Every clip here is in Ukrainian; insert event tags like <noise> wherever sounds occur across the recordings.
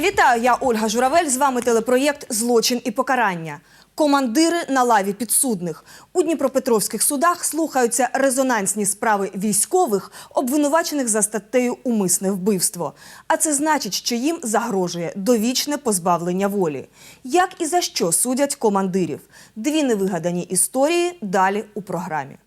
Вітаю, я Ольга Журавель. З вами телепроєкт Злочин і покарання. Командири на лаві підсудних у Дніпропетровських судах слухаються резонансні справи військових, обвинувачених за статтею Умисне вбивство. А це значить, що їм загрожує довічне позбавлення волі. Як і за що судять командирів? Дві невигадані історії далі у програмі.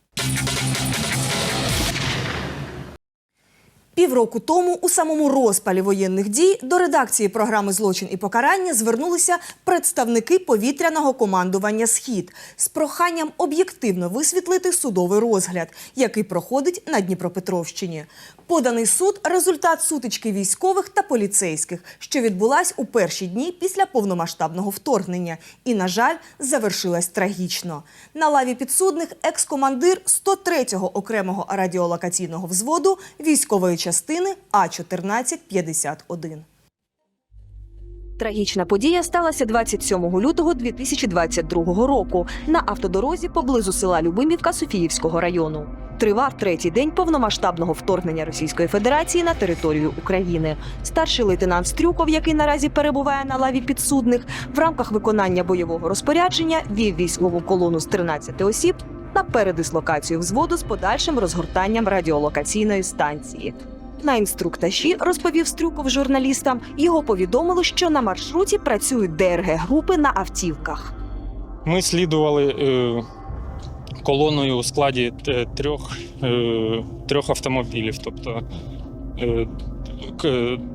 Півроку тому, у самому розпалі воєнних дій, до редакції програми Злочин і покарання звернулися представники повітряного командування Схід з проханням об'єктивно висвітлити судовий розгляд, який проходить на Дніпропетровщині. Поданий суд результат сутички військових та поліцейських, що відбулась у перші дні після повномасштабного вторгнення, і, на жаль, завершилась трагічно. На лаві підсудних екс-командир 103-го окремого радіолокаційного взводу військової частини А 1451 Трагічна подія сталася 27 лютого 2022 року на автодорозі поблизу села Любимівка Софіївського району. Тривав третій день повномасштабного вторгнення Російської Федерації на територію України. Старший лейтенант Стрюков, який наразі перебуває на лаві підсудних, в рамках виконання бойового розпорядження вів військову колону з 13 осіб на передислокацію взводу з подальшим розгортанням радіолокаційної станції. На інструктажі розповів Стрюков журналістам. Його повідомили, що на маршруті працюють ДРГ групи на автівках. Ми слідували е, колоною у складі е, трьох, е, трьох автомобілів, тобто е,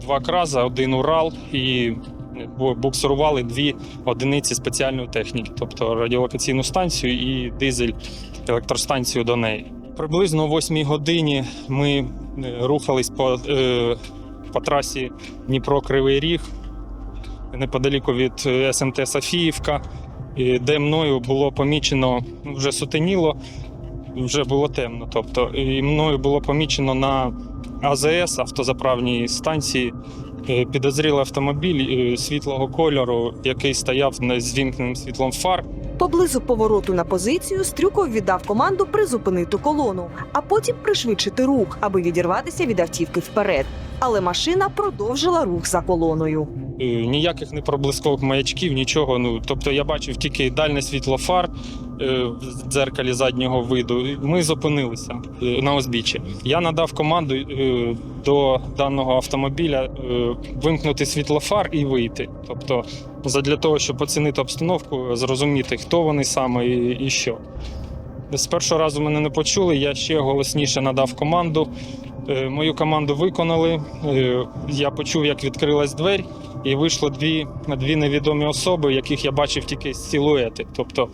два краза, один Урал і бу- буксирували дві одиниці спеціальної техніки, тобто радіолокаційну станцію і дизель електростанцію до неї. Приблизно о 8 годині ми е, рухались по, е, по трасі Дніпро-Кривий Ріг неподаліку від е, СМТ Софіївка, де мною було помічено, ну, вже сутеніло, вже було темно. Тобто, і мною було помічено на АЗС автозаправній станції підозрілий автомобіль світлого кольору, який стояв з вімкненим світлом фар. Поблизу повороту на позицію Стрюков віддав команду призупинити колону, а потім пришвидшити рух, аби відірватися від автівки вперед. Але машина продовжила рух за колоною. Ніяких не проблискових маячків, нічого. Ну тобто я бачив тільки дальне світло фар в дзеркалі заднього виду. Ми зупинилися е, на узбіччі. Я надав команду е, до даного автомобіля е, вимкнути світло фар і вийти. Тобто, для того, щоб оцінити обстановку, зрозуміти, хто вони саме і, що. З першого разу мене не почули. Я ще голосніше надав команду. Е, Мою команду виконали. Е, Я почув, як відкрилась двері, і вийшло дві, дві невідомі особи, яких я бачив тільки силуети. Тобто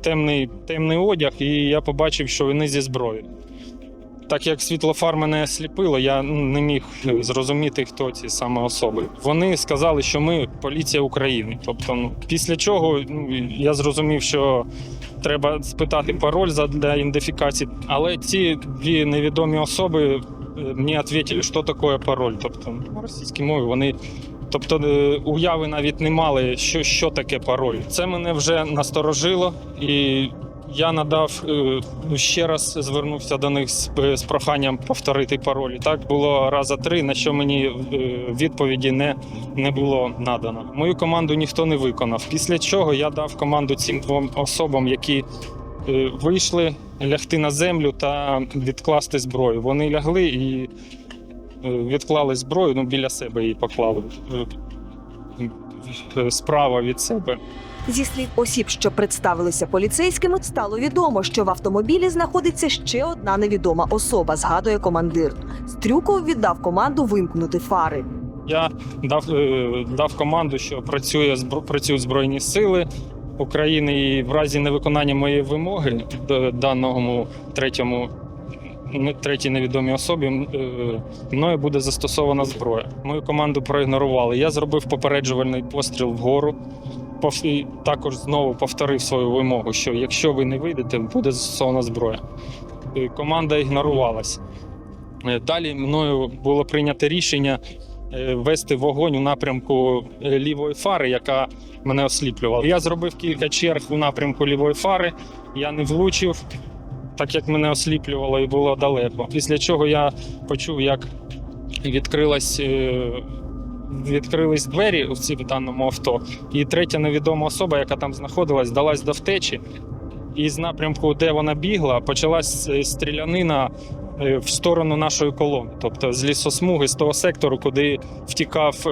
темний, темний одяг, і я побачив, що вони зі зброєю. Так як світлофар мене сліпило, я ну, не міг зрозуміти, хто ці саме особи. Вони сказали, що ми поліція України. Тобто, ну, після чого ну, я зрозумів, що треба спитати пароль для ідентифікації. Але ці дві невідомі особи е, мені відповіли, що таке пароль. Тобто на російській мові вони. Тобто е, уяви навіть не мали, що, що таке пароль. Це мене вже насторожило, і я надав е, ну, ще раз звернувся до них з, з проханням повторити пароль. Так було раза три, на що мені е, відповіді не, не було надано. Мою команду ніхто не виконав. Після чого я дав команду цим двом особам, які е, вийшли лягти на землю та відкласти зброю. Вони лягли і е, відклали зброю, ну біля себе її поклали. е, е, Справа від себе. Зі слів осіб, що представилися поліцейськими, стало відомо, що в автомобілі знаходиться ще одна невідома особа, згадує командир. Стрюков віддав команду вимкнути фари. Я дав, е, дав команду, що працює працюють збройні сили України, і в разі невиконання моєї вимоги до даному третьому третій невідомій особі е, мною буде застосована зброя. Мою команду проігнорували. Я зробив попереджувальний постріл вгору. І також знову повторив свою вимогу, що якщо ви не вийдете, буде застосована зброя. Команда ігнорувалась. Е, Далі мною було прийнято рішення е, вести вогонь у напрямку лівої фари, яка мене осліплювала. Я зробив кілька черг у напрямку лівої фари, я не влучив, так як мене осліплювало і було далеко. Після чого я почув, як відкрилась е, відкрились двері у цій даному авто, і третя невідома особа, яка там знаходилась, далась до втечі. І з напрямку, де вона бігла, почалась е, стрілянина е, в сторону нашої колони, тобто з лісосмуги, з того сектору, куди втікав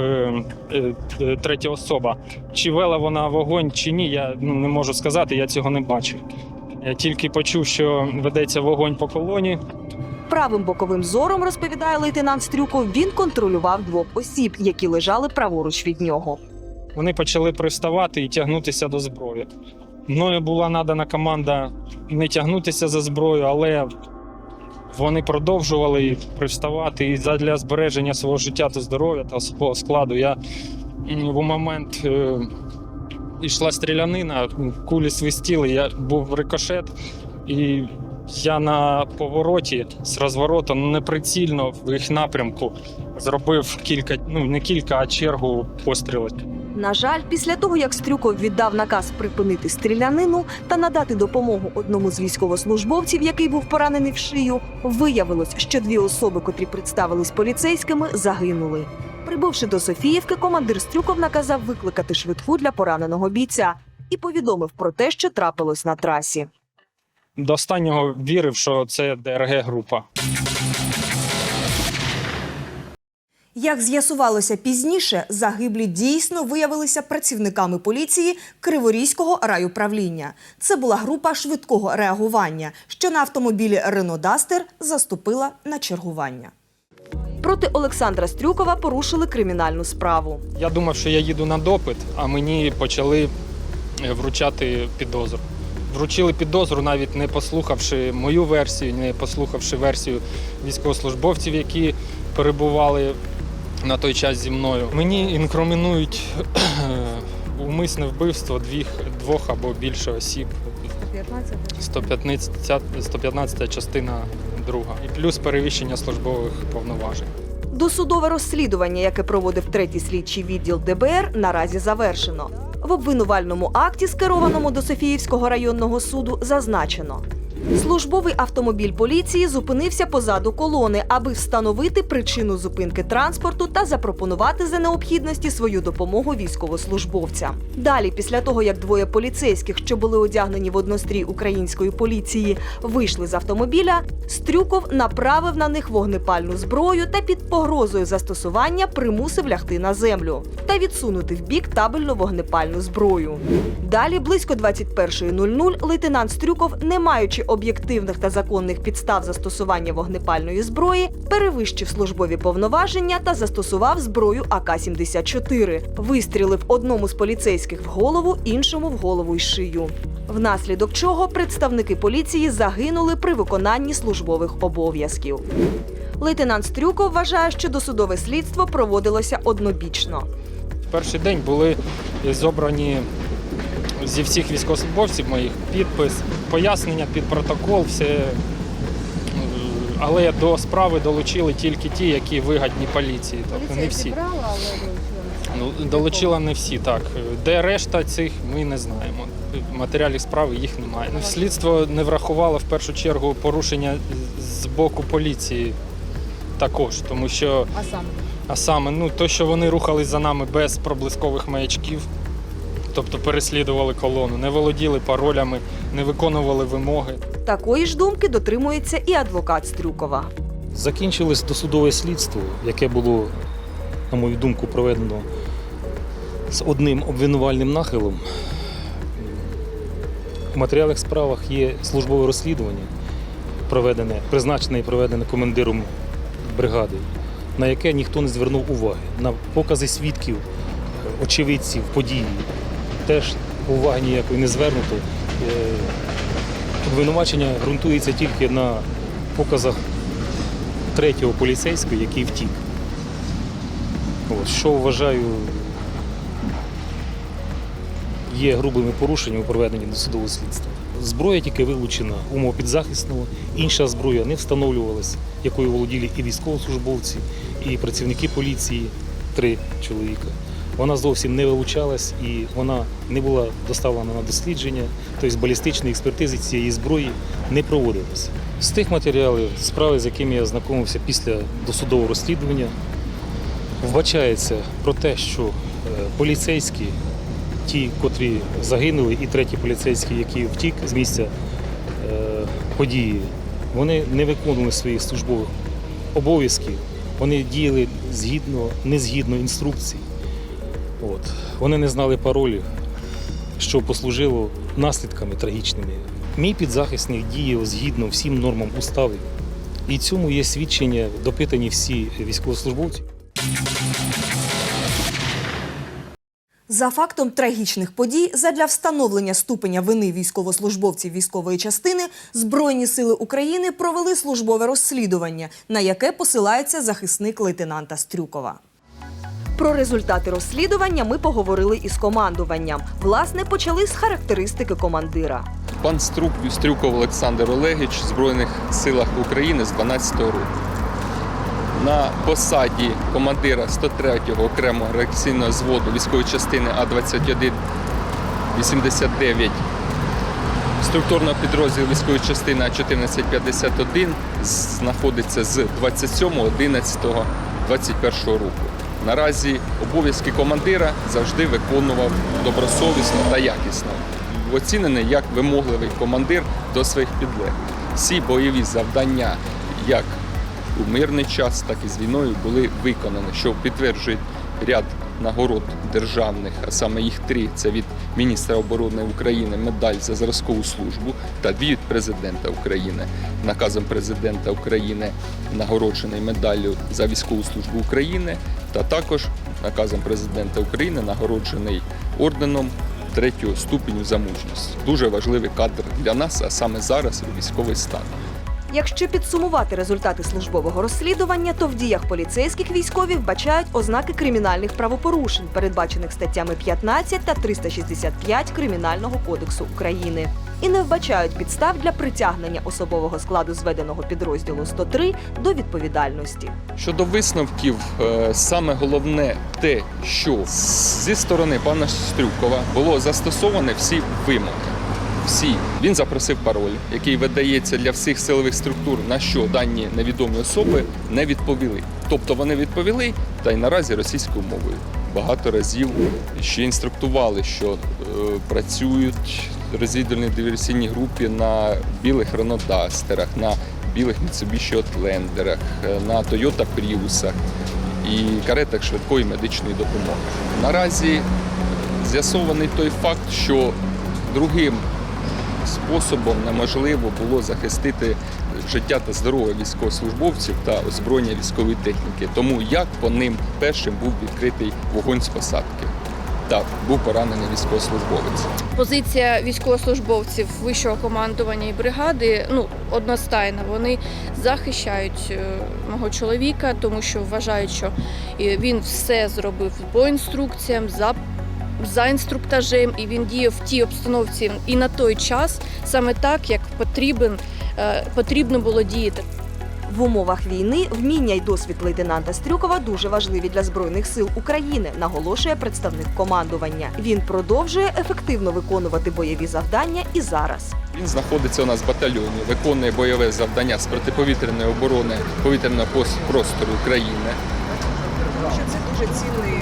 третя особа. Чи вела вона вогонь, чи ні, я ну, не можу сказати, я цього не бачив. Я тільки почув, що ведеться вогонь по колоні. Правим боковим зором, розповідає лейтенант Стрюков, він контролював двох осіб, які лежали праворуч від нього. Вони почали приставати і тягнутися до зброї. Мною була надана команда не тягнутися за зброю, але вони продовжували приставати. І для збереження свого життя та здоров'я та свого складу я в момент е, йшла стрілянина, кулі свистіли, я був рикошет, і я на повороті з розвороту ну, неприцільно в їх напрямку зробив кілька, ну не кілька, а чергу пострілів. На жаль, після того як Стрюков віддав наказ припинити стрілянину та надати допомогу одному з військовослужбовців, який був поранений в шию, виявилось, що дві особи, котрі представились поліцейськими, загинули. Прибувши до Софіївки, командир Стрюков наказав викликати швидку для пораненого бійця і повідомив про те, що трапилось на трасі. До останнього вірив, що це ДРГ група. Як з'ясувалося пізніше, загиблі дійсно виявилися працівниками поліції Криворізького райуправління. Це була група швидкого реагування, що на автомобілі Рено Дастер заступила на чергування. Проти Олександра Стрюкова порушили кримінальну справу. Я думав, що я їду на допит, а мені почали е, вручати підозру. Вручили підозру, навіть не послухавши мою версію, не послухавши версію військовослужбовців, які перебували на той час зі мною. Мені інкримінують умисне вбивство двох, двох або більше осіб. 115, 115 частина друга. І плюс перевищення службових повноважень. Досудове розслідування, яке проводив третій слідчий відділ ДБР, наразі завершено. В обвинувальному акті, скерованому до Софіївського районного суду, зазначено. Службовий автомобіль поліції зупинився позаду колони, аби встановити причину зупинки транспорту та запропонувати за необхідності свою допомогу військовослужбовцям. Далі, після того як двоє поліцейських, що були одягнені в однострій української поліції, вийшли з автомобіля, Стрюков направив на них вогнепальну зброю та під погрозою застосування примусив лягти на землю та відсунути в бік табельну вогнепальну зброю. Далі, близько 21.00, лейтенант Стрюков, не маючи об'єктивних та законних підстав застосування вогнепальної зброї, перевищив службові повноваження та застосував зброю АК-74. Вистрілив одному з поліцейських в голову, іншому в голову й шию. Внаслідок чого представники поліції загинули при виконанні службових обов'язків. Лейтенант Стрюков вважає, що досудове слідство проводилося однобічно. Перший день були зобрані зі всіх військовослужбовців моїх підпис, пояснення під протокол, все. Але до справи долучили тільки ті, які вигадні поліції. Тобто не всі. Ну, долучила не всі, так. Де решта цих, ми не знаємо. Матеріалів справи їх немає. Ну, Слідство не врахувало в першу чергу порушення з боку поліції також, тому що А саме? а саме, ну, то, що вони рухались за нами без проблискових маячків, тобто переслідували колону, не володіли паролями, не виконували вимоги. Такої ж думки дотримується і адвокат Стрюкова. Закінчилось досудове слідство, яке було, на мою думку, проведено з одним обвинувальним нахилом. У матеріалах справах є службове розслідування, проведене, призначене і проведене командиром бригади, на яке ніхто не звернув уваги. На покази свідків, очевидців, події теж уваги ніякої не звернуто. Е, Обвинувачення ґрунтується тільки на показах третього поліцейського, який втік. От, що вважаю є грубими порушеннями у проведенні досудового слідства. Зброя тільки вилучена умов підзахисного, інша зброя не встановлювалася, якою володіли і військовослужбовці, і працівники поліції, три чоловіка. Вона зовсім не вилучалась і вона не була доставлена на дослідження, тобто балістичної експертизи цієї зброї не проводилося. З тих матеріалів, справи, з якими я знайомився після досудового розслідування, Вбачається про те, що е, поліцейські, ті, котрі загинули, і третій поліцейський, який втік з місця е, події, вони не виконували своїх службових обов'язків, вони діяли згідно, не згідно інструкцій. От. Вони не знали паролів, що послужило наслідками трагічними. Мій підзахисник діяв згідно всім нормам уставів. І цьому є свідчення, допитані всі військовослужбовці. За фактом трагічних подій, задля встановлення ступеня вини військовослужбовців військової частини, Збройні сили України провели службове розслідування, на яке посилається захисник лейтенанта Стрюкова. Про результати розслідування ми поговорили із командуванням. Власне, почали з характеристики командира. Пан Струк Стрюков Олександр Олегіч в Збройних силах України з 12-го року. На посаді командира 103-го окремого реакційного зводу військової частини А-2189 структурного підрозділу військової частини А-1451 знаходиться з 27.11.21 року. Наразі обов'язки командира завжди виконував добросовісно та якісно. Оцінений як вимогливий командир до своїх підлеглих. Всі бойові завдання, як у мирний час, так і з війною, були виконані, що підтверджує ряд нагород державних, а саме їх три це від міністра оборони України медаль за зразкову службу та від президента України. Наказом президента України нагороджений медаллю за військову службу України, та також наказом президента України нагороджений орденом третього ступеню за мужність. Дуже важливий кадр для нас, а саме зараз у військовий стан. Якщо підсумувати результати службового розслідування, то в діях поліцейських військові вбачають ознаки кримінальних правопорушень, передбачених статтями 15 та 365 Кримінального кодексу України. І не вбачають підстав для притягнення особового складу зведеного підрозділу 103 до відповідальності. Щодо висновків, е, саме головне те, що зі сторони пана Стрюкова було застосоване всі вимоги. Всі він запросив пароль, який видається для всіх силових структур, на що дані невідомі особи не відповіли. Тобто вони відповіли, та й наразі російською мовою. Багато разів ще інструктували, що е, працюють розвідувальні диверсійні групи на білих Ренодастерах, на білих Mitsubishi Outlanderах, е, на Toyota Priusах і каретах швидкої медичної допомоги. Наразі з'ясований той факт, що другим способом неможливо було захистити життя та здоров'я військовослужбовців та озброєння військової техніки. Тому як по ним першим був відкритий вогонь з посадки. Так, був поранений військовослужбовець. Позиція військовослужбовців вищого командування і бригади ну одностайна. Вони захищають е, мого чоловіка, тому що вважають, що е, він все зробив по інструкціям, за, за інструктажем, і він діяв в тій обстановці і на той час саме так, як потрібен, е, потрібно було діяти. В умовах війни вміння й досвід лейтенанта Стрюкова дуже важливі для збройних сил України, наголошує представник командування. Він продовжує ефективно виконувати бойові завдання і зараз. Він знаходиться у нас в батальйоні, виконує бойове завдання з протиповітряної оборони повітряного простору України. Це дуже цінний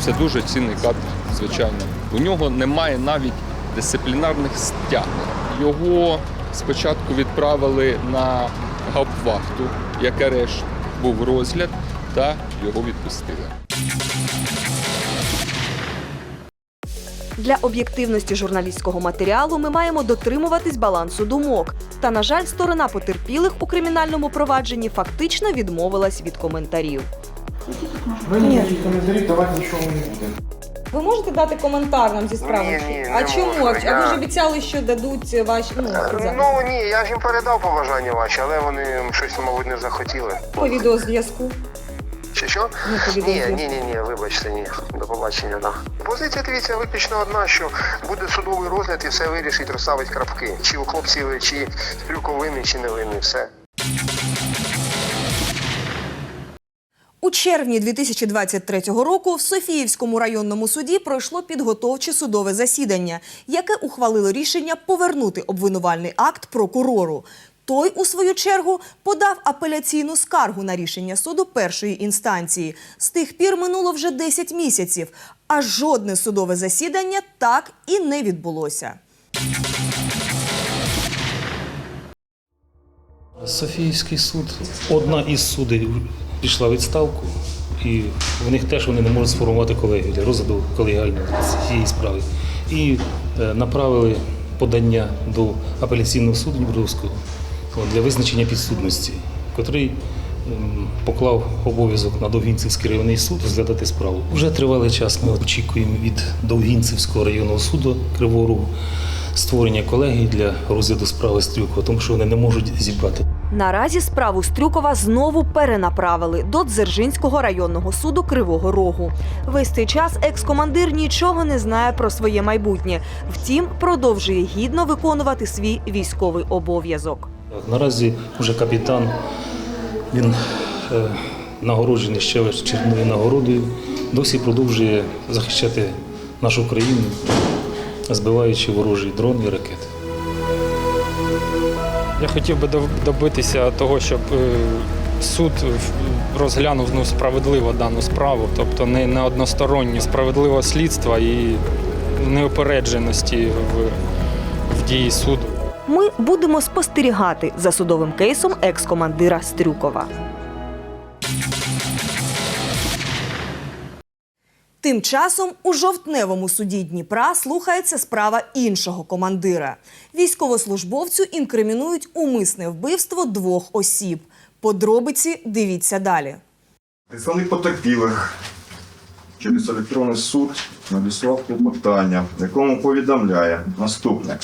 Це дуже цінний кадр, звичайно. У нього немає навіть дисциплінарних стягнень. Його спочатку відправили на гауптвахту, як арешт був розгляд, та його відпустили. Для об'єктивності журналістського матеріалу ми маємо дотримуватись балансу думок. Та, на жаль, сторона потерпілих у кримінальному провадженні фактично відмовилась від коментарів. Ми ніяких коментарів давати нічого не будемо. Ви можете дати коментар нам зі справи? Ні, ні, а не чому? можу. А ви Я- ж обіцяли, що дадуть ваші ну, за- Ну ні, я ж їм передав побажання ваші, але вони щось, мабуть, не захотіли. по відеозв'язку. Чи що? Ну, Ні, ні, ні, ні, вибачте, ні. До побачення, да. Позиція дивіться виключно одна, що буде судовий розгляд і все вирішить, розставить крапки. Чи у хлопців, чи винний, чи не винний, все. У червні 2023 року в Софіївському районному суді пройшло підготовче судове засідання, яке ухвалило рішення повернути обвинувальний акт прокурору. Той, у свою чергу, подав апеляційну скаргу на рішення суду першої інстанції. З тих пір минуло вже 10 місяців, а жодне судове засідання так і не відбулося. Софіївський суд, одна із судей пішла відставку, і в них теж вони не можуть сформувати колегію для розгляду колегіальної цієї справи. І е, направили подання до апеляційного суду Дніпровського для визначення підсудності, котрий ем, поклав обов'язок на Довгінцівський районний суд розглядати справу. Вже тривалий час ми очікуємо від Довгінцівського районного суду Кривого Рогу створення колегії для розгляду справи Стрюкова, тому що вони не можуть зібрати Наразі справу Стрюкова знову перенаправили до Дзержинського районного суду Кривого Рогу. Весь цей час екс-командир нічого не знає про своє майбутнє. Втім, продовжує гідно виконувати свій військовий обов'язок. Наразі вже капітан, він е, нагороджений ще червоною нагородою, досі продовжує захищати нашу країну, збиваючи ворожий дрон і ракети. Я хотів би добитися того, щоб е, суд розглянув ну, справедливо дану справу, тобто не, не одностороннє справедливе слідства і неопередженості в, в дії суду. Ми будемо спостерігати за судовим кейсом екс-командира Стрюкова. Тим часом у жовтневому суді Дніпра слухається справа іншого командира. Військовослужбовцю інкримінують умисне вбивство двох осіб. Подробиці дивіться далі. Представник потерпілих через електронний суд надіслав клопотання, якому повідомляє наступне.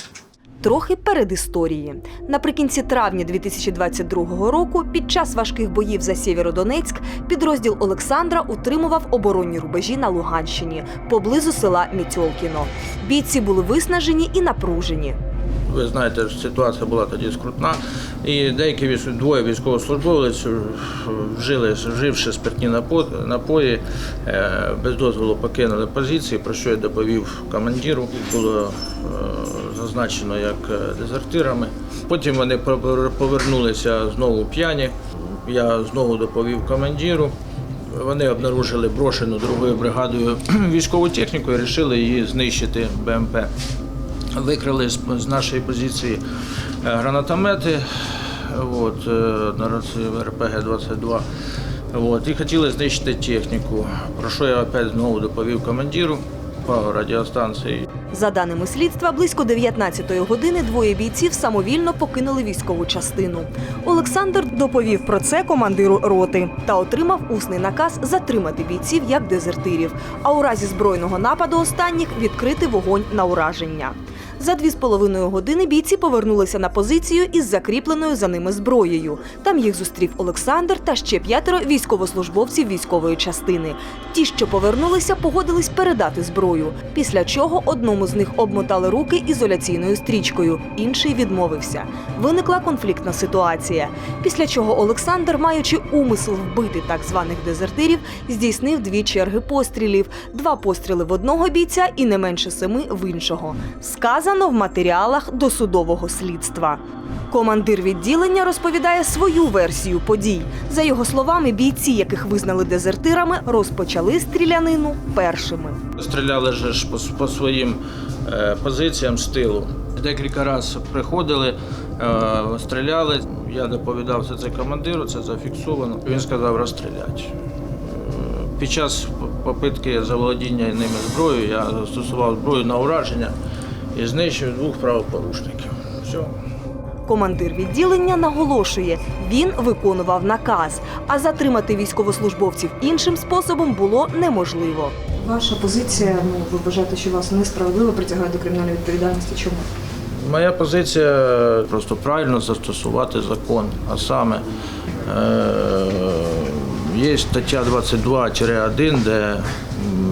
Трохи перед історії. Наприкінці травня 2022 року, під час важких боїв за Сєвєродонецьк, підрозділ Олександра утримував оборонні рубежі на Луганщині поблизу села Мітьолкіно. Бійці були виснажені і напружені. Ви знаєте, ситуація була тоді скрутна, і деякі двоє військовослужбовців вжили, вживши спиртні напо- напої, е, без дозволу покинули позиції, про що я доповів командиру. Було е, зазначено як е, дезертирами. Потім вони повернулися знову п'яні. Я знову доповів командиру. Вони обнаружили брошену другою бригадою <clears throat> військову техніку і вирішили її знищити БМП викрили з, нашої позиції е, гранатомети, от, е, на РПГ-22. От, і хотіли знищити техніку, про що я опять знову доповів командиру по радіостанції. За даними слідства, близько 19-ї години двоє бійців самовільно покинули військову частину. Олександр доповів про це командиру роти та отримав усний наказ затримати бійців як дезертирів, а у разі збройного нападу останніх відкрити вогонь на ураження. За дві з половиною години бійці повернулися на позицію із закріпленою за ними зброєю. Там їх зустрів Олександр та ще п'ятеро військовослужбовців військової частини. Ті, що повернулися, погодились передати зброю. Після чого одному з них обмотали руки ізоляційною стрічкою, інший відмовився. Виникла конфліктна ситуація. Після чого Олександр, маючи умисел вбити так званих дезертирів, здійснив дві черги пострілів: два постріли в одного бійця і не менше семи в іншого. Сказано в матеріалах досудового слідства. Командир відділення розповідає свою версію подій. За його словами, бійці, яких визнали дезертирами, розпочали стрілянину першими. Стріляли ж по, по своїм е, позиціям з тилу. Декілька разів приходили, е, стріляли. Я доповідав це, це командиру, це зафіксовано. Він сказав розстріляти. Е, Під час попитки заволодіння ними зброєю я застосував зброю на ураження і знищив двох правопорушників. Все. Командир відділення наголошує, він виконував наказ, а затримати військовослужбовців іншим способом було неможливо. Ваша позиція, ну ви вважаєте, що вас несправедливо притягають до кримінальної відповідальності. Чому? Моя позиція просто правильно застосувати закон, а саме е, є стаття 22-1, де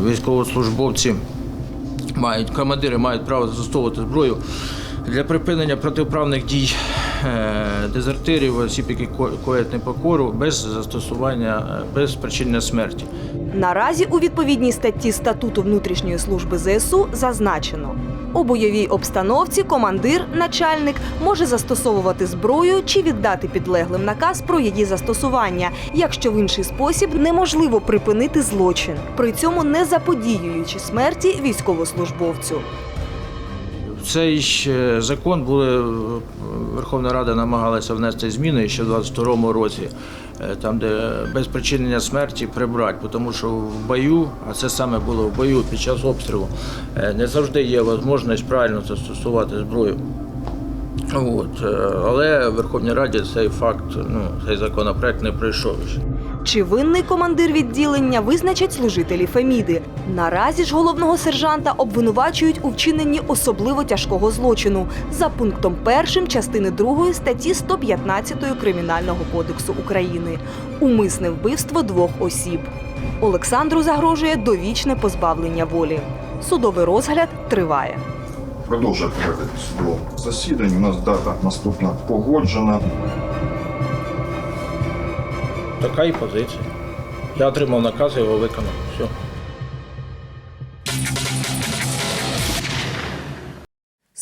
військовослужбовці мають, командири мають право застосовувати зброю для припинення протиправних дій е, дезертирів, осіб, які ко- коять непокору, без застосування, е, без причинення смерті. Наразі у відповідній статті статуту внутрішньої служби ЗСУ зазначено. У бойовій обстановці командир, начальник може застосовувати зброю чи віддати підлеглим наказ про її застосування, якщо в інший спосіб неможливо припинити злочин, при цьому не заподіюючи смерті військовослужбовцю. Цей закон були е, Верховна Рада намагалася внести зміни ще в 22-му році, е, там де без причинення смерті прибрати, тому що в бою, а це саме було в бою під час обстрілу, е, не завжди є можливість правильно застосувати зброю. От, але в Верховній Раді цей факт, ну, цей законопроект не пройшов. Чи винний командир відділення визначать служителі Феміди? Наразі ж головного сержанта обвинувачують у вчиненні особливо тяжкого злочину за пунктом 1 частини 2 статті 115 Кримінального кодексу України умисне вбивство двох осіб. Олександру загрожує довічне позбавлення волі. Судовий розгляд триває. Продовжує проведення судового засідання. У нас дата наступна погоджена. Така і позиція. Я отримав наказ, його виконав.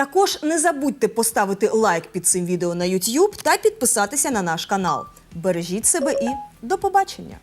Також не забудьте поставити лайк під цим відео на YouTube та підписатися на наш канал. Бережіть себе і до побачення!